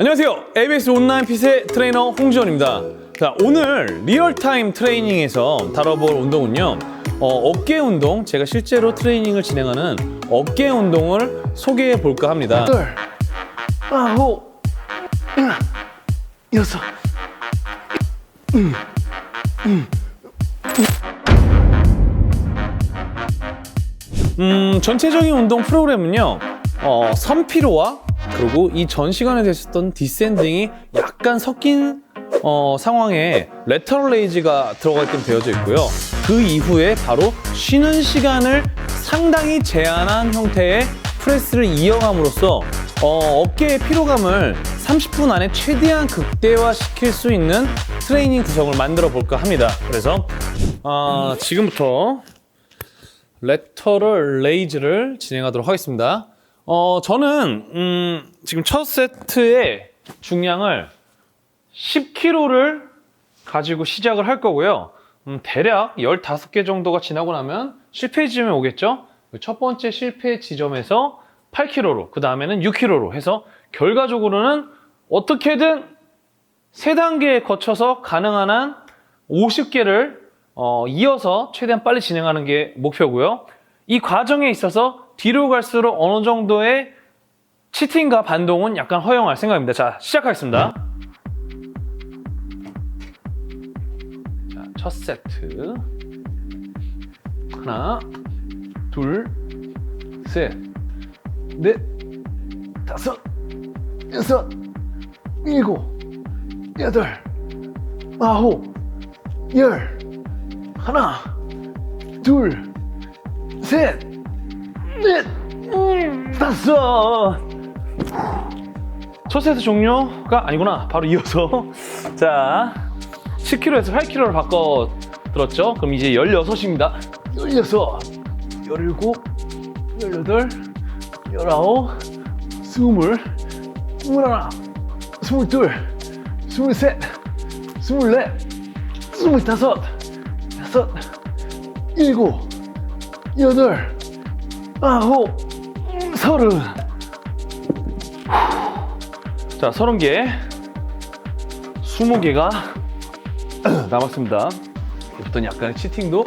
안녕하세요. ABS 온라인 핏의 트레이너 홍지원입니다. 자, 오늘 리얼타임 트레이닝에서 다뤄볼 운동은요. 어, 어깨 운동, 제가 실제로 트레이닝을 진행하는 어깨 운동을 소개해 볼까 합니다. 둘, 아홉, 여섯. 음, 전체적인 운동 프로그램은요, 어, 선피로와 그리고 이 전 시간에 됐었던 디센딩이 약간 섞인 어, 상황에 레터럴 레이즈가 들어가게끔 되어져 있고요. 그 이후에 바로 쉬는 시간을 상당히 제한한 형태의 프레스를 이어감으로써 어, 어깨의 피로감을 30분 안에 최대한 극대화시킬 수 있는 트레이닝 구성을 만들어 볼까 합니다. 그래서 어, 지금부터 레터럴 레이즈를 진행하도록 하겠습니다. 어, 저는 음, 지금 첫 세트의 중량을 10kg를 가지고 시작을 할 거고요. 음, 대략 15개 정도가 지나고 나면 실패 지점에 오겠죠? 첫 번째 실패 지점에서 8kg로, 그 다음에는 6kg로 해서 결과적으로는 어떻게든 세 단계에 거쳐서 가능한 한 50개를 어, 이어서 최대한 빨리 진행하는 게 목표고요. 이 과정에 있어서 뒤로 갈수록 어느 정도의 치팅과 반동은 약간 허용할 생각입니다. 자, 시작하겠습니다. 자, 첫 세트. 하나, 둘, 셋, 넷, 다섯, 여섯, 일곱, 여덟, 아홉, 열. 하나, 둘, 셋, 넷, 알았어. 첫 세트 종료가 아니구나. 바로 이어서. 자, 10kg에서 8kg를 바꿔 들었죠? 그럼 이제 16입니다. 16, 17, 18, 19, 20, 21, 22, 23, 24, 25, 26, 27, 8, 9, 서른. 자, 서른 개. 스무 개가 남았습니다. 어떤 약간의 치팅도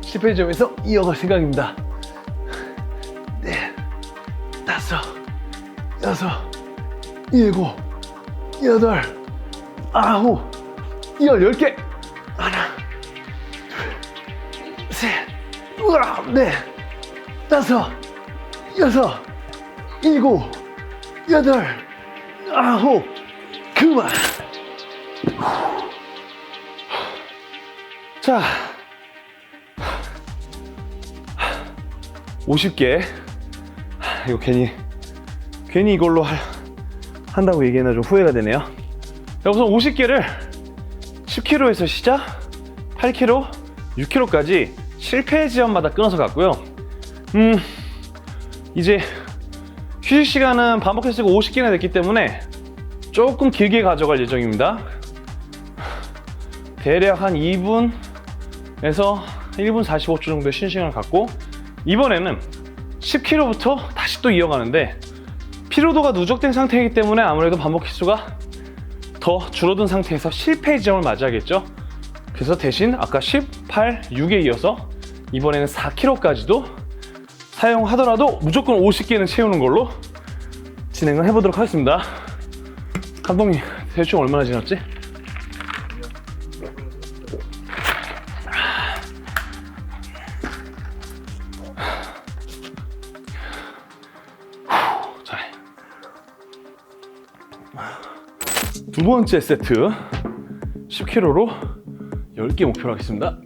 실패점에서 이어갈 생각입니다. 네, 다섯, 여섯, 일곱, 여덟, 아홉, 열, 열 개. 하나, 둘, 셋, 우와, 네, 다섯, 여섯, 일곱, 여덟, 아홉, 그만. 자, 50개. 이거 괜히, 괜히 이걸로 할- 한다고 얘기했나 좀 후회가 되네요. 자, 우선 50개를 10kg에서 시작, 8kg, 6kg까지 실패 지점마다 끊어서 갔고요. 음, 이제 휴식 시간은 반복해서 50개나 됐기 때문에 조금 길게 가져갈 예정입니다. 대략 한 2분에서 1분 45초 정도의 쉬는 시간을 갖고 이번에는 10kg부터 다시 또 이어가는데 피로도가 누적된 상태이기 때문에 아무래도 반복 횟수가 더 줄어든 상태에서 실패 지점을 맞이하겠죠. 그래서 대신 아까 18, 6에 이어서 이번에는 4kg까지도 사용하더라도 무조건 50개는 채우는 걸로 진행을 해보도록 하겠습니다. 감독님, 대충 얼마나 지났지? 자. 두 번째 세트 10kg로 10개 목표로 하겠습니다.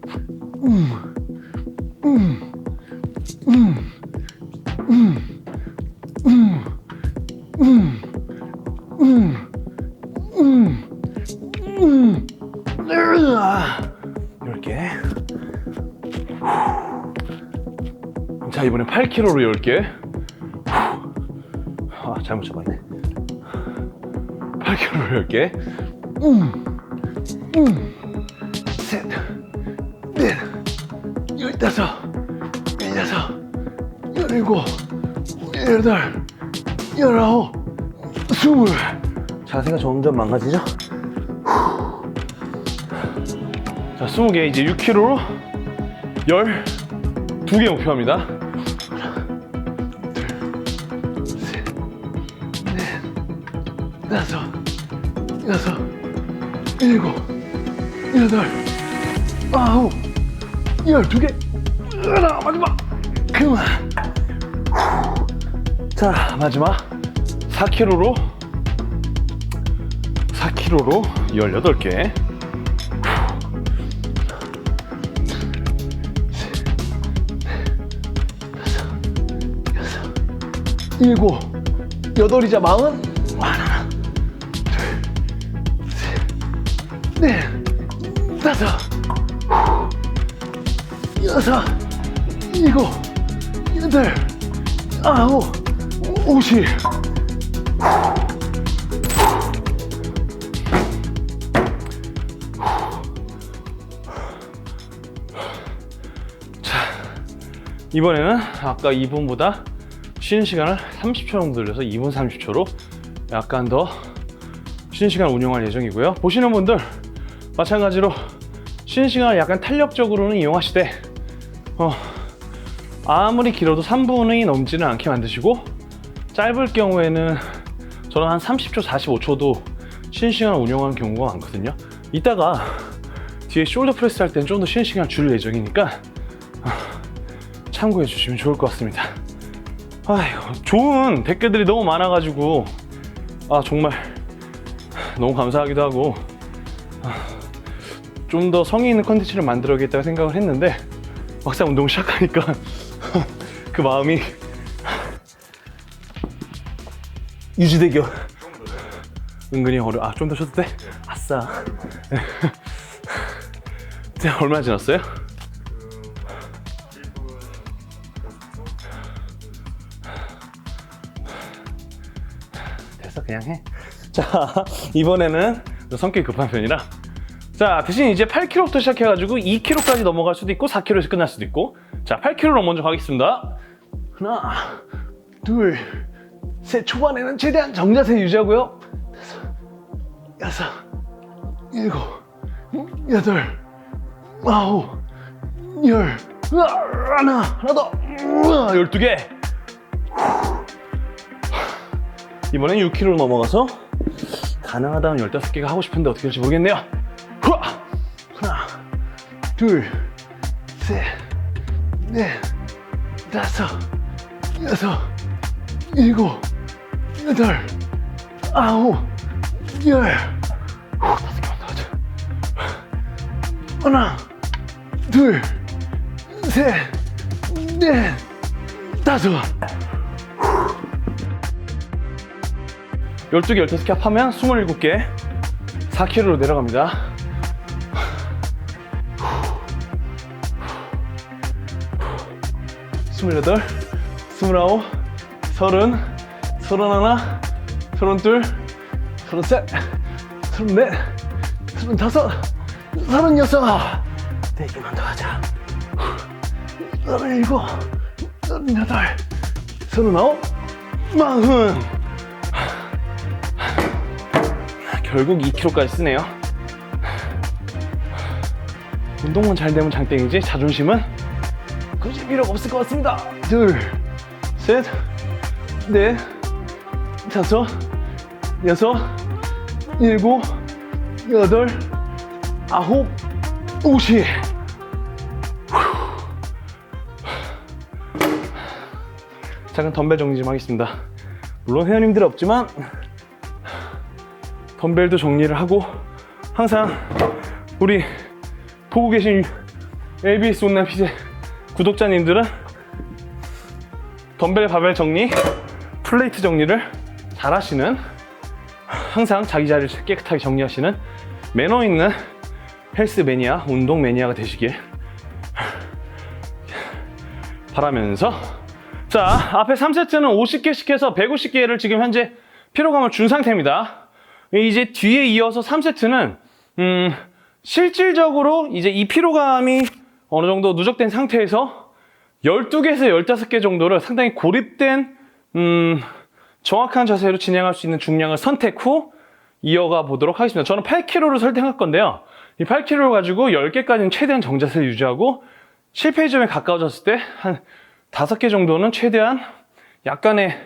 10개. 자, 이번엔 8kg로 10개. 아, 잘못 잡았네. 8kg로 10개. 셋, 여덟, 열아홉, 스물. 자, 자세가 점점 망가지죠? 자, 20개 이제 6kg로 12개 목표합니다. 다섯, 여섯, 일곱, 여덟, 아홉, 열두 개. 하나 마지막. 그만. 자, 마지막 4kg로 4kg로 18개. 일곱, 여덟이자 마흔. 하나, 둘, 셋, 넷, 다섯, 여섯, 일곱, 여덟, 아홉, 오십. 이번에는 아까 2분보다 쉬는 시간을 30초 정도 늘려서 2분 30초로 약간 더 쉬는 시간 운영할 예정이고요. 보시는 분들 마찬가지로 쉬는 시간을 약간 탄력적으로는 이용하시되 어, 아무리 길어도 3분이 넘지는 않게 만드시고 짧을 경우에는 저는 한 30초, 45초도 쉬는 시간을 운영하는 경우가 많거든요. 이따가 뒤에 숄더 프레스 할 때는 좀 더 쉬는 시간을 줄 예정이니까 참고해 주시면 좋을 것 같습니다. 아휴, 좋은 댓글들이 너무 많아가지고, 아, 정말 너무 감사하기도 하고, 좀 더 성의 있는 컨텐츠를 만들어야겠다고 생각을 했는데, 막상 운동 시작하니까 그 마음이 유지되겨. 은근히 어려. 아, 좀 더 쉬어도 돼? 아싸. 자, 얼마 지났어요? 됐어 그냥 해. 자 이번에는 성격이 급한 편이라 자 대신 이제 8kg부터 시작해가지고 2kg까지 넘어갈 수도 있고 4kg에서 끝날 수도 있고 자 8kg로 먼저 가겠습니다. 하나, 둘, 셋. 초반에는 최대한 정자세 유지하고요. 다섯, 여섯, 일곱, 여덟, 아홉, 열. 하나, 하나 더. 우와, 12개. 이번엔 6kg 넘어가서 가능하다면 15개가 하고 싶은데 어떻게 될지 모르겠네요. 하나, 둘, 셋, 넷, 다섯, 여섯, 일곱, 여덟, 아홉, 열. 후, 다섯 개만 더 하자. 하나, 둘, 셋, 넷, 다섯. 12개, 15개 합하면 27개. 4kg로 내려갑니다. 스물여덟, 스물아홉, 서른, 서른 하나, 서른 둘, 서른 셋, 서른 넷, 서른 다섯, 서른 여섯. 네 개만 더 하자. 서른 일곱, 서른 여덟, 서른 아홉, 마흔. 결국 2kg까지 쓰네요. 운동만 잘 되면 장땡이지? 자존심은? 굳이 필요가 없을 것 같습니다. 둘, 셋, 넷, 다섯, 여섯, 일곱, 여덟, 아홉, 오십. 잠깐 덤벨 정리 좀 하겠습니다. 물론 회원님들 없지만 덤벨도 정리를 하고 항상 우리 보고 계신 LBS 온라인 피제 구독자님들은 덤벨 바벨 정리, 플레이트 정리를 잘 하시는 항상 자기 자리를 깨끗하게 정리하시는 매너 있는 헬스 매니아, 운동 매니아가 되시길 바라면서 자 앞에 3세트는 50개씩 해서 150개를 지금 현재 피로감을 준 상태입니다. 이제 뒤에 이어서 3세트는 음, 실질적으로 이제 이 피로감이 어느 정도 누적된 상태에서 12개에서 15개 정도를 상당히 고립된 음, 정확한 자세로 진행할 수 있는 중량을 선택 후 이어가 보도록 하겠습니다. 저는 8kg를 설정할 건데요. 이 8kg를 가지고 10개까지는 최대한 정자세를 유지하고 실패 지점에 가까워졌을 때 한 5개 정도는 최대한 약간의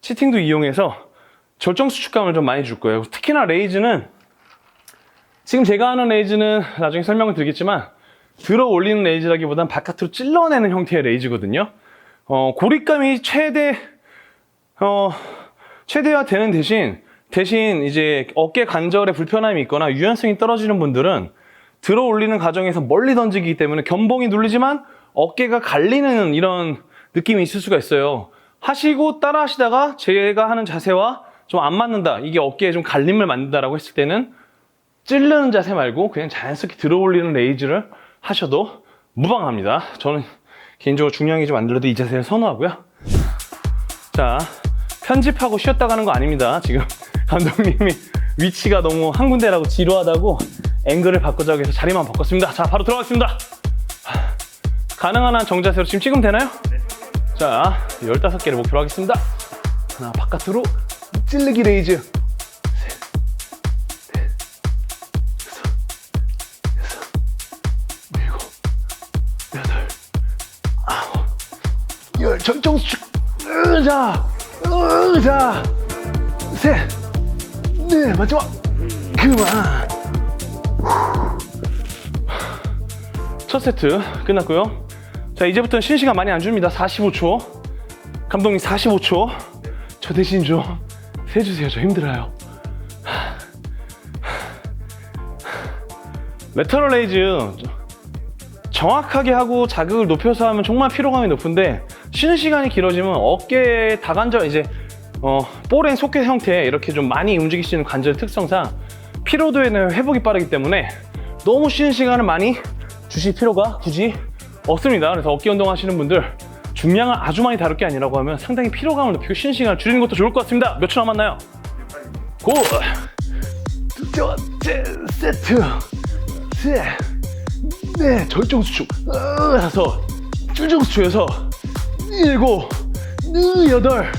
치팅도 이용해서 절정 수축감을 좀 많이 줄 거예요. 특히나 레이즈는 지금 제가 하는 레이즈는 나중에 설명을 드리겠지만 들어 올리는 레이즈라기보단 바깥으로 찔러내는 형태의 레이즈거든요. 어, 고립감이 최대 어, 최대화 되는 대신 대신 이제 어깨 관절에 불편함이 있거나 유연성이 떨어지는 분들은 들어 올리는 과정에서 멀리 던지기 때문에 견봉이 눌리지만 어깨가 갈리는 이런 느낌이 있을 수가 있어요. 하시고 따라 하시다가 제가 하는 자세와 좀 안 맞는다. 이게 어깨에 좀 갈림을 만든다라고 했을 때는 찌르는 자세 말고 그냥 자연스럽게 들어 올리는 레이즈를 하셔도 무방합니다. 저는 개인적으로 중량이 좀 안 들어도 이 자세를 선호하고요. 자, 편집하고 쉬었다 가는 거 아닙니다. 지금 감독님이 위치가 너무 한 군데라고 지루하다고 앵글을 바꾸자고 해서 자리만 바꿨습니다. 자, 바로 들어가겠습니다. 가능한 한 정자세로 지금 찍으면 되나요? 자, 15개를 목표로 하겠습니다. 하나, 바깥으로 찔르기 레이즈. 절정 수축. 으자, 으 자. 셋, 넷, 마지막. 그만. 첫 세트 끝났고요. 자, 이제부터는 쉬는 시간 많이 안 줍니다. 45초. 감독님 45초. 저 대신 좀 세주세요. 저 힘들어요. 레터럴 레이즈 정확하게 하고 자극을 높여서 하면 정말 피로감이 높은데 쉬는 시간이 길어지면 어깨 다관절 이제 어, 볼앤 소켓 형태 이렇게 좀 많이 움직일 수 있는 관절 특성상 피로도에 대한 회복이 빠르기 때문에 너무 쉬는 시간을 많이 주실 필요가 굳이 없습니다. 그래서 어깨 운동 하시는 분들 중량을 아주 많이 다룰 게 아니라고 하면 상당히 피로감을 높이고 쉬는 시간을 줄이는 것도 좋을 것 같습니다. 몇 초 남았나요? 고! 두 번째 세트 셋, 넷, 절정 수축 어, 다섯, 줄정 수축에서 일곱, 으, 여덟,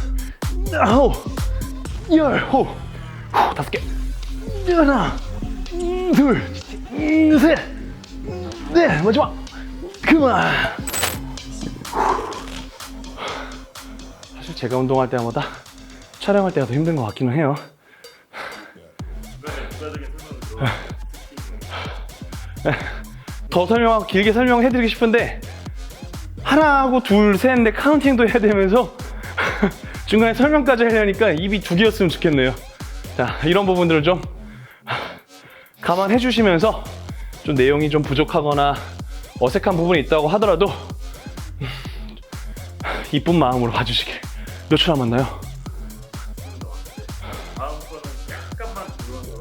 아홉, 열, 호, 후, 다섯 개, 하나, 음, 둘, 음, 셋, 넷, 마지막 그만. 사실 제가 운동할 때마다 촬영할 때가 더 힘든 것 같기는 해요. 더 설명, 길게 설명해드리고 싶은데 하나하고 둘, 셋, 넷 카운팅도 해야 되면서 중간에 설명까지 하려니까 입이 두 개였으면 좋겠네요. 자, 이런 부분들을 좀 감안해 주시면서 좀 내용이 좀 부족하거나 어색한 부분이 있다고 하더라도 이쁜 마음으로 봐주시길. 몇초 남았나요?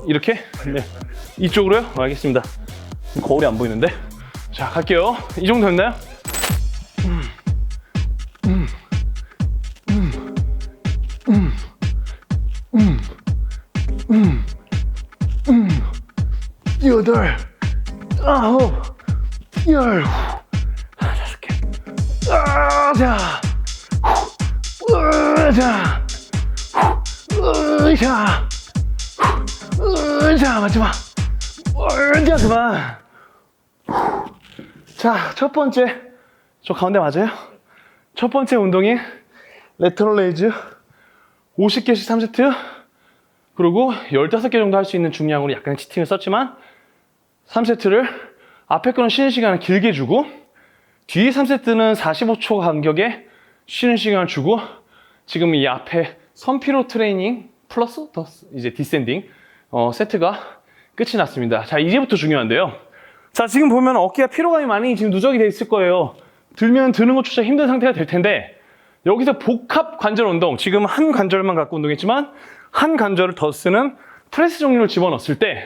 이렇게? 네. 이쪽으로요? 알겠습니다. 거울이 안 보이는데? 자, 갈게요. 이 정도 됐나요? 으, 자, 후. 으, 자, 마지막. 으, 자, 그만. 후. 자, 첫 번째. 저 가운데 맞아요? 첫 번째 운동이 레터럴 레이즈 50개씩 3세트 그리고 15개 정도 할 수 있는 중량으로 약간 치팅을 썼지만 3세트를 앞에 거는 쉬는 시간을 길게 주고 뒤에 3세트는 45초 간격에 쉬는 시간을 주고 지금 이 앞에 선피로 트레이닝 플러스 더 이제 디센딩 어, 세트가 끝이 났습니다. 자 이제부터 중요한데요. 자 지금 보면 어깨가 피로감이 많이 지금 누적이 돼 있을 거예요. 들면 드는 것조차 힘든 상태가 될 텐데 여기서 복합 관절 운동 지금 한 관절만 갖고 운동했지만 한 관절을 더 쓰는 프레스 종류를 집어넣었을 때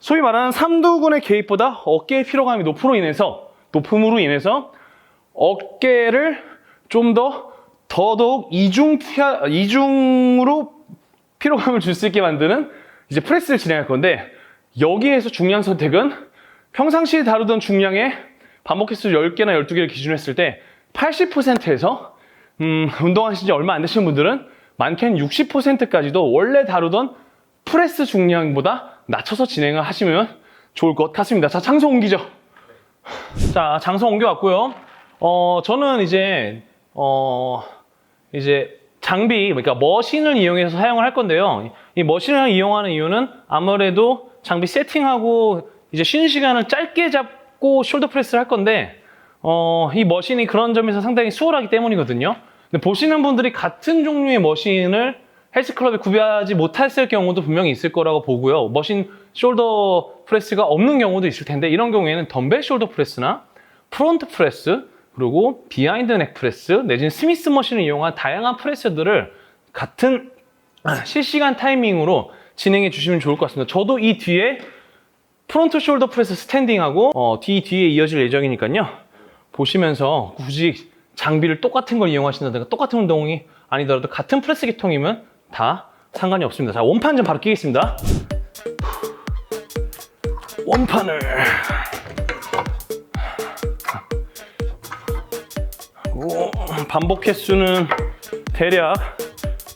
소위 말하는 삼두근의 개입보다 어깨의 피로감이 높음으로 인해서 높음으로 인해서 어깨를 좀 더 더더욱 이중 이중으로 피로감을 줄 수 있게 만드는 이제 프레스를 진행할 건데 여기에서 중량 선택은 평상시에 다루던 중량의 반복 횟수 10개나 12개를 기준으로 했을 때 80%에서 음, 운동하신 지 얼마 안 되신 분들은 많게는 60%까지도 원래 다루던 프레스 중량보다 낮춰서 진행을 하시면 좋을 것 같습니다. 자, 장소 옮기죠. 자, 장소 옮겨왔고요. 어, 저는 이제, 어, 이제 장비, 그러니까 머신을 이용해서 사용을 할 건데요. 이 머신을 이용하는 이유는 아무래도 장비 세팅하고 이제 쉬는 시간을 짧게 잡고 숄더 프레스를 할 건데, 어, 이 머신이 그런 점에서 상당히 수월하기 때문이거든요. 근데 보시는 분들이 같은 종류의 머신을 헬스클럽에 구비하지 못했을 경우도 분명히 있을 거라고 보고요. 머신 숄더 프레스가 없는 경우도 있을 텐데 이런 경우에는 덤벨 숄더 프레스나 프론트 프레스 그리고 비하인드 넥 프레스 내지는 스미스 머신을 이용한 다양한 프레스들을 같은 실시간 타이밍으로 진행해 주시면 좋을 것 같습니다. 저도 이 뒤에 프론트 숄더 프레스 스탠딩하고 어, 뒤 뒤에 이어질 예정이니까요. 보시면서 굳이 장비를 똑같은 걸 이용하신다든가 똑같은 운동이 아니더라도 같은 프레스 기통이면 다 상관이 없습니다. 자, 원판 좀 바로 끼겠습니다. 원판을 반복 횟수는 대략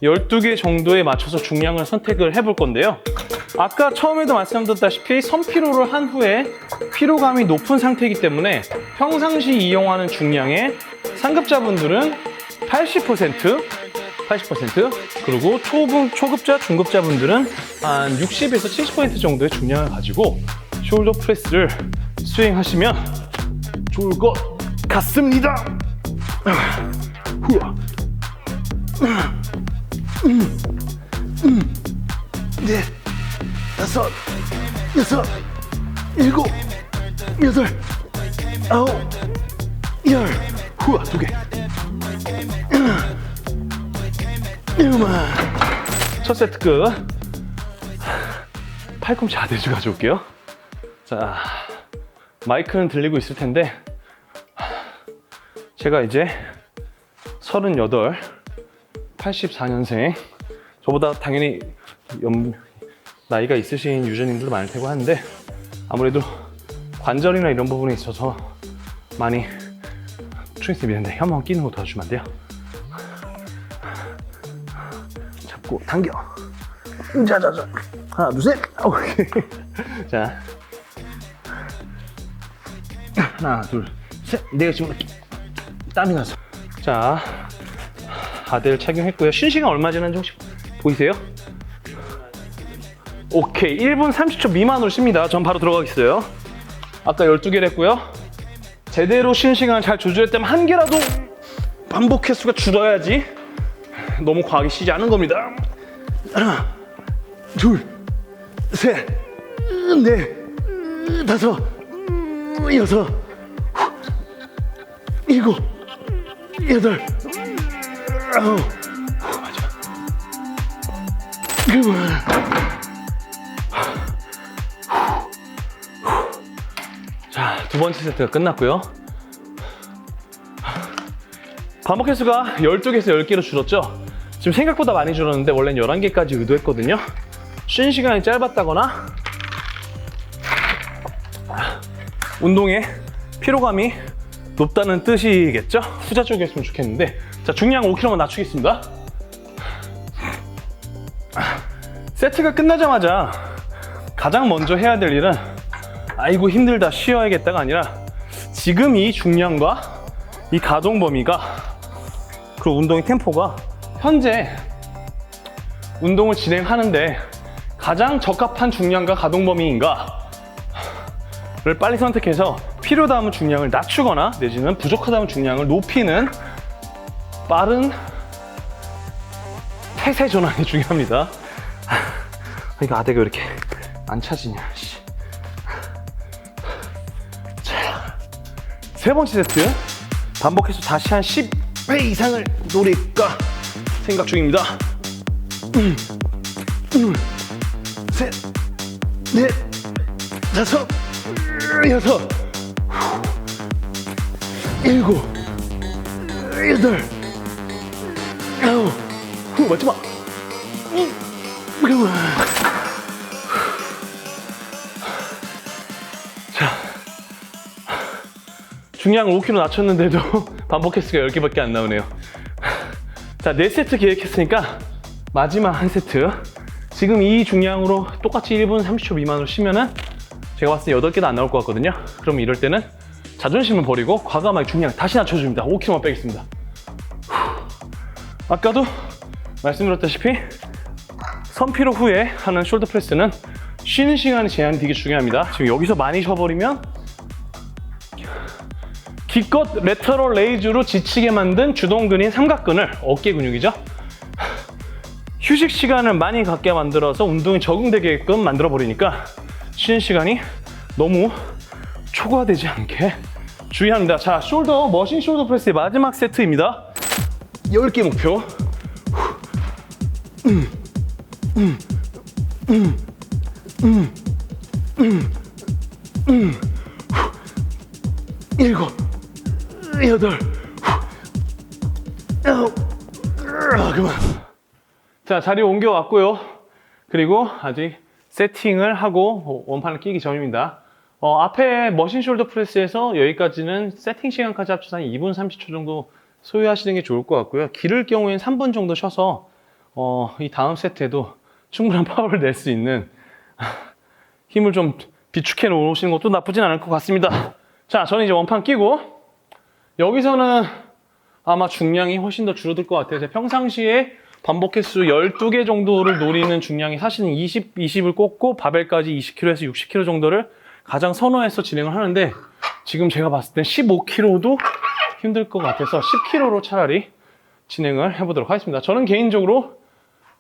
12개 정도에 맞춰서 중량을 선택을 해볼 건데요. 아까 처음에도 말씀드렸다시피 선피로를 한 후에 피로감이 높은 상태이기 때문에 평상시 이용하는 중량의 상급자분들은 80% 80% 그리고 초급, 초급자, 중급자분들은 한 60에서 70% 정도의 중량을 가지고 숄더 프레스를 수행하시면 좋을 것 같습니다. 후아. 넷, 다섯, 여섯, 일곱, 여덟, 아홉, 열. 후아 두 개. 첫 세트 끝. 팔꿈치 아대주 가져올게요. 자, 마이크는 들리고 있을 텐데, 제가 이제 38, 84년생, 저보다 당연히 연, 나이가 있으신 유저님들도 많을 테고 하는데, 아무래도 관절이나 이런 부분에 있어서 많이 미는데 한번 끼는 거 도와주면 안 돼요? 잡고 당겨. 자자자. 하나, 둘, 셋. 오케이. 자, 하나, 둘, 셋. 내가 지금 땀이 나서. 자, 아대를 착용했고요. 쉬는 시간 얼마 지났는지 혹시 보이세요? 오케이, 1분 30초 미만으로 쉽니다. 전 바로 들어가겠어요. 아까 12개를 했고요. 제대로 쉬는 시간을 잘 조절했다면 한 개라도 반복 횟수가 줄어야지 너무 과하게 쉬지 않은 겁니다. 둘, 셋, 넷, 다섯, 여섯, 일곱, 여덟, 아홉, 맞아. 그만. 자, 두 번째 세트가 끝났고요. 반복 횟수가 12개에서 10개로 줄었죠? 지금 생각보다 많이 줄었는데 원래는 11개까지 의도했거든요. 쉬는 시간이 짧았다거나 운동에 피로감이 높다는 뜻이겠죠? 후자 쪽이었으면 좋겠는데 자, 중량 5kg만 낮추겠습니다. 세트가 끝나자마자 가장 먼저 해야 될 일은 아이고 힘들다 쉬어야겠다가 아니라 지금 이 중량과 이 가동 범위가 그리고 운동의 템포가 현재 운동을 진행하는데 가장 적합한 중량과 가동 범위인가를 빨리 선택해서 필요다면 중량을 낮추거나 내지는 부족하다면 중량을 높이는 빠른 태세 전환이 중요합니다. 이거 아대가 왜 이렇게 안 차지냐? 씨. 세 번째 세트 반복해서 다시 한 10회 이상을 노릴까 생각 중입니다. 음, 셋, 넷, 다섯, 여섯, 일곱, 여덟, 아홉, 후, 맞지 마. 음, 그만. 중량 5kg 낮췄는데도 반복 횟수가 10개밖에 안 나오네요. 자, 4세트 계획했으니까 마지막 한 세트 지금 이 중량으로 똑같이 1분 30초 미만으로 쉬면은 제가 봤을 때 8개도 안 나올 것 같거든요. 그럼 이럴 때는 자존심을 버리고 과감하게 중량 다시 낮춰줍니다. 5kg만 빼겠습니다. 후. 아까도 말씀드렸다시피 선피로 후에 하는 숄더 프레스는 쉬는 시간의 제한이 되게 중요합니다. 지금 여기서 많이 쉬어버리면 기껏 레터럴 레이즈로 지치게 만든 주동근인 삼각근을 어깨 근육이죠. 휴식 시간을 많이 갖게 만들어서 운동에 적응되게끔 만들어 버리니까 쉬는 시간이 너무 초과되지 않게 주의합니다. 자, 숄더 머신 숄더 프레스의 마지막 세트입니다. 10개 목표. 일곱, 여덟, 아, 그만. 자, 자리 옮겨왔고요. 그리고 아직 세팅을 하고 원판을 끼기 전입니다. 어, 앞에 머신 숄더 프레스에서 여기까지는 세팅 시간까지 합쳐서 한 2분 30초 정도 소요하시는 게 좋을 것 같고요. 기를 경우에는 3분 정도 쉬어서 어, 이 다음 세트에도 충분한 파워를 낼 수 있는 힘을 좀 비축해 놓으시는 것도 나쁘진 않을 것 같습니다. 자, 저는 이제 원판 끼고 여기서는 아마 중량이 훨씬 더 줄어들 것 같아요. 평상시에 반복 횟수 12개 정도를 노리는 중량이 사실은 20, 20을 꽂고 바벨까지 20kg에서 60kg 정도를 가장 선호해서 진행을 하는데 지금 제가 봤을 땐 15kg도 힘들 것 같아서 10kg로 차라리 진행을 해보도록 하겠습니다. 저는 개인적으로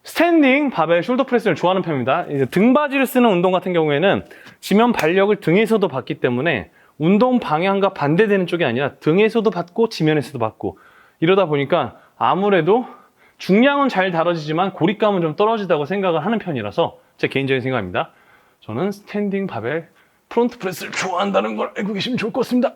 스탠딩 바벨 숄더 프레스를 좋아하는 편입니다. 이제 등받이를 쓰는 운동 같은 경우에는 지면 발력을 등에서도 받기 때문에 운동 방향과 반대되는 쪽이 아니라 등에서도 받고 지면에서도 받고 이러다 보니까 아무래도 중량은 잘 다뤄지지만 고립감은 좀 떨어지다고 생각을 하는 편이라서 제 개인적인 생각입니다. 저는 스탠딩 바벨 프론트 프레스를 좋아한다는 걸 알고 계시면 좋을 것 같습니다.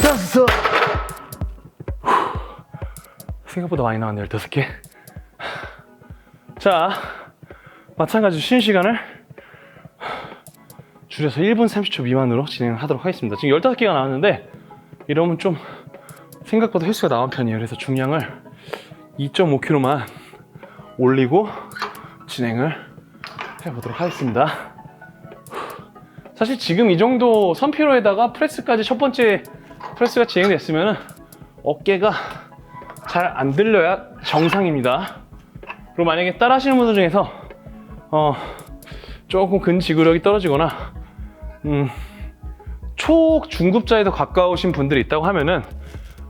다섯 생각보다 많이 나왔네요 15개. 자 마찬가지로 쉬는 시간을 줄여서 1분 30초 미만으로 진행하도록 하겠습니다. 지금 15개가 나왔는데 이러면 좀 생각보다 횟수가 나온 편이에요. 그래서 중량을 2.5kg만 올리고 진행을 해보도록 하겠습니다. 사실 지금 이 정도 선피로에다가 프레스까지 첫 번째 프레스가 진행됐으면 어깨가 잘 안 들려야 정상입니다. 그리고 만약에 따라 하시는 분들 중에서 어, 조금 근지구력이 떨어지거나 음, 초 중급자에 더 가까우신 분들이 있다고 하면은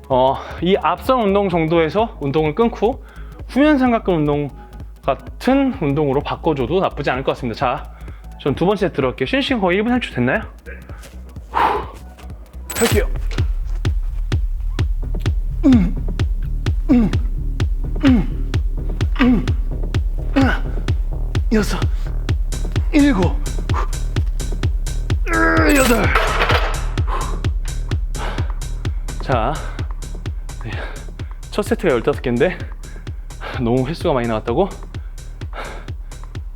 어, 이 앞선 운동 정도에서 운동을 끊고 후면 삼각근 운동 같은 운동으로 바꿔줘도 나쁘지 않을 것 같습니다. 자, 전 두 번째 들어갈게요. 시간 거의 1분 30초 됐나요? 후, 할게요. 여섯, 일곱, 으, 여덟. 자, 네. 첫 세트가 15개인데 너무 횟수가 많이 나왔다고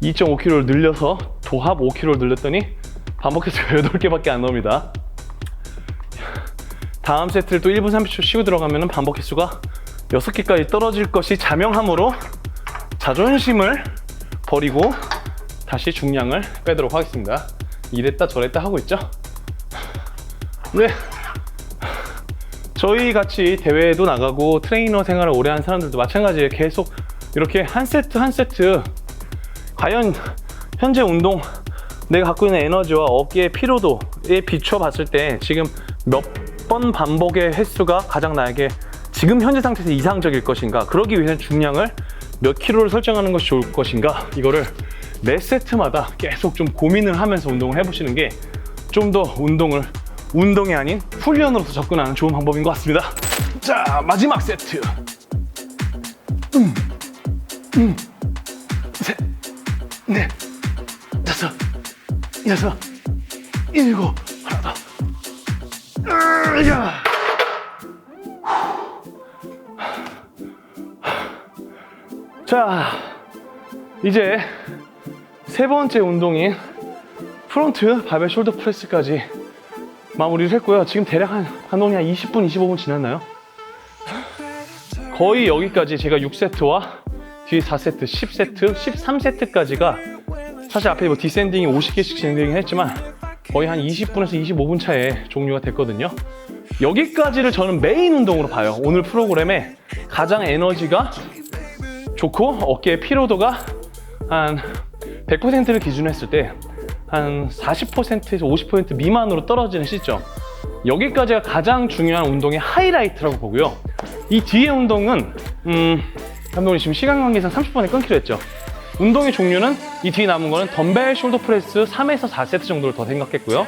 2.5kg를 늘려서 도합 5kg를 늘렸더니 반복 횟수가 8개밖에 안 나옵니다. 다음 세트를 또 1분 30초 쉬고 들어가면 반복 횟수가 6개까지 떨어질 것이 자명하므로 자존심을 버리고 다시 중량을 빼도록 하겠습니다. 이랬다 저랬다 하고 있죠. 네. 저희 같이 대회에도 나가고 트레이너 생활을 오래 한 사람들도 마찬가지예요. 계속 이렇게 한 세트 한 세트 과연 현재 운동 내가 갖고 있는 에너지와 어깨의 피로도에 비춰 봤을 때 지금 몇 번 반복의 횟수가 가장 나에게 지금 현재 상태에서 이상적일 것인가 그러기 위해서는 중량을 몇 킬로를 설정하는 것이 좋을 것인가? 이거를 매 세트마다 계속 좀 고민을 하면서 운동을 해보시는 게 좀 더 운동을 운동이 아닌 훈련으로서 접근하는 좋은 방법인 것 같습니다. 자 마지막 세트. 음, 음, 셋, 넷, 다섯, 여섯, 일곱, 하나 더. 으야. 자, 이제 세 번째 운동인 프론트 바벨 숄더 프레스까지 마무리를 했고요. 지금 대략 한 한 동이 한 20분, 25분 지났나요? 거의 여기까지 제가 6세트와 뒤에 4세트, 10세트, 13세트까지가 사실 앞에 뭐 디센딩이 50개씩 진행되긴 했지만 거의 한 20분에서 25분 차에 종료가 됐거든요. 여기까지를 저는 메인 운동으로 봐요. 오늘 프로그램에 가장 에너지가 좋고 어깨의 피로도가 한 100%를 기준으로 했을 때 한 40%에서 50% 미만으로 떨어지는 시점. 여기까지가 가장 중요한 운동의 하이라이트라고 보고요. 이 뒤에 운동은 음, 감독님 지금 시간 관계상 30분에 끊기로 했죠. 운동의 종류는 이 뒤에 남은 거는 덤벨 숄더 프레스 3에서 4세트 정도를 더 생각했고요.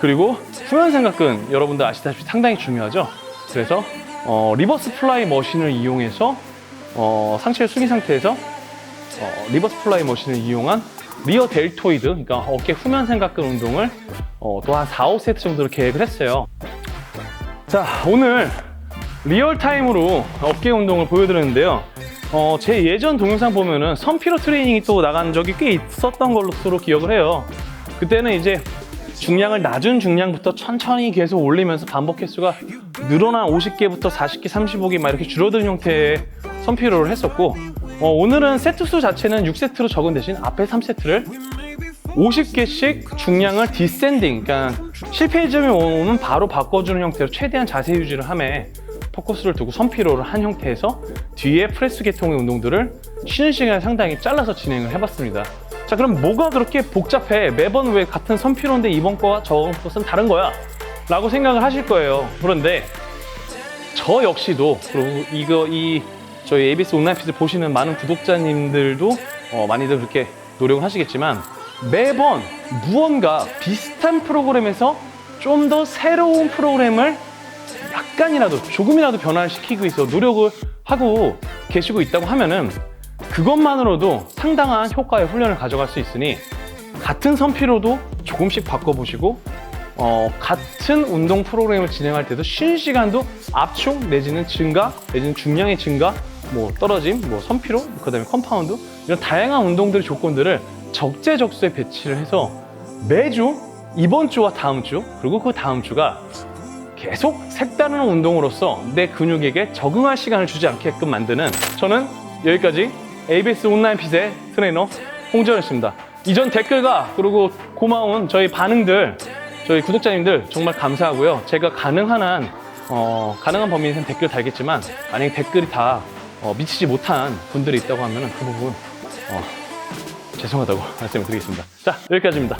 그리고 후면 삼각근 여러분들 아시다시피 상당히 중요하죠. 그래서 어, 리버스 플라이 머신을 이용해서 어, 상체를 숙인 상태에서 어, 리버스 플라이 머신을 이용한 리어 델토이드, 그러니까 어깨 후면 삼각근 운동을 어, 또한 4, 5세트 정도를 계획을 했어요. 자, 오늘 리얼타임으로 어깨 운동을 보여드렸는데요. 어, 제 예전 동영상 보면은 선피로 트레이닝이 또 나간 적이 꽤 있었던 걸로 기억을 해요. 그때는 이제 중량을 낮은 중량부터 천천히 계속 올리면서 반복 횟수가 늘어난 50개부터 40개, 35개 막 이렇게 줄어든 형태의 선피로를 했었고 어, 오늘은 세트 수 자체는 6세트로 적은 대신 앞에 3세트를 50개씩 중량을 디센딩, 그러니까 실패 점이 오면 바로 바꿔주는 형태로 최대한 자세 유지를 함에 포커스를 두고 선피로를 한 형태에서 뒤에 프레스 계통의 운동들을 쉬는 시간을 상당히 잘라서 진행을 해봤습니다. 자, 그럼 뭐가 그렇게 복잡해? 매번 왜 같은 선피로인데 이번 거와 저번 것은 다른 거야? 라고 생각을 하실 거예요. 그런데 저 역시도 그리고 이거 이 저희 ABS 온라인 피드 보시는 많은 구독자님들도 어, 많이들 그렇게 노력을 하시겠지만 매번 무언가 비슷한 프로그램에서 좀 더 새로운 프로그램을 약간이라도 조금이라도 변화를 시키기 위해서 노력을 하고 계시고 있다고 하면은 그것만으로도 상당한 효과의 훈련을 가져갈 수 있으니 같은 선피로도 조금씩 바꿔보시고 어, 같은 운동 프로그램을 진행할 때도 쉬는 시간도 압축 내지는 증가 내지는 중량의 증가 뭐 떨어짐 뭐 선피로 그다음에 컴파운드 이런 다양한 운동들의 조건들을 적재적소에 배치를 해서 매주 이번 주와 다음 주 그리고 그 다음 주가 계속 색다른 운동으로서 내 근육에게 적응할 시간을 주지 않게끔 만드는 저는 여기까지 ABS 온라인 핏의 트레이너 홍지원이었습니다. 이전 댓글과 그리고 고마운 저희 반응들 저희 구독자님들 정말 감사하고요. 제가 가능한 한 어, 가능한 범위 내에서는 댓글 달겠지만 만약에 댓글이 다 어, 미치지 못한 분들이 있다고 하면 그 부분 어, 죄송하다고 말씀을 드리겠습니다. 자 여기까지입니다.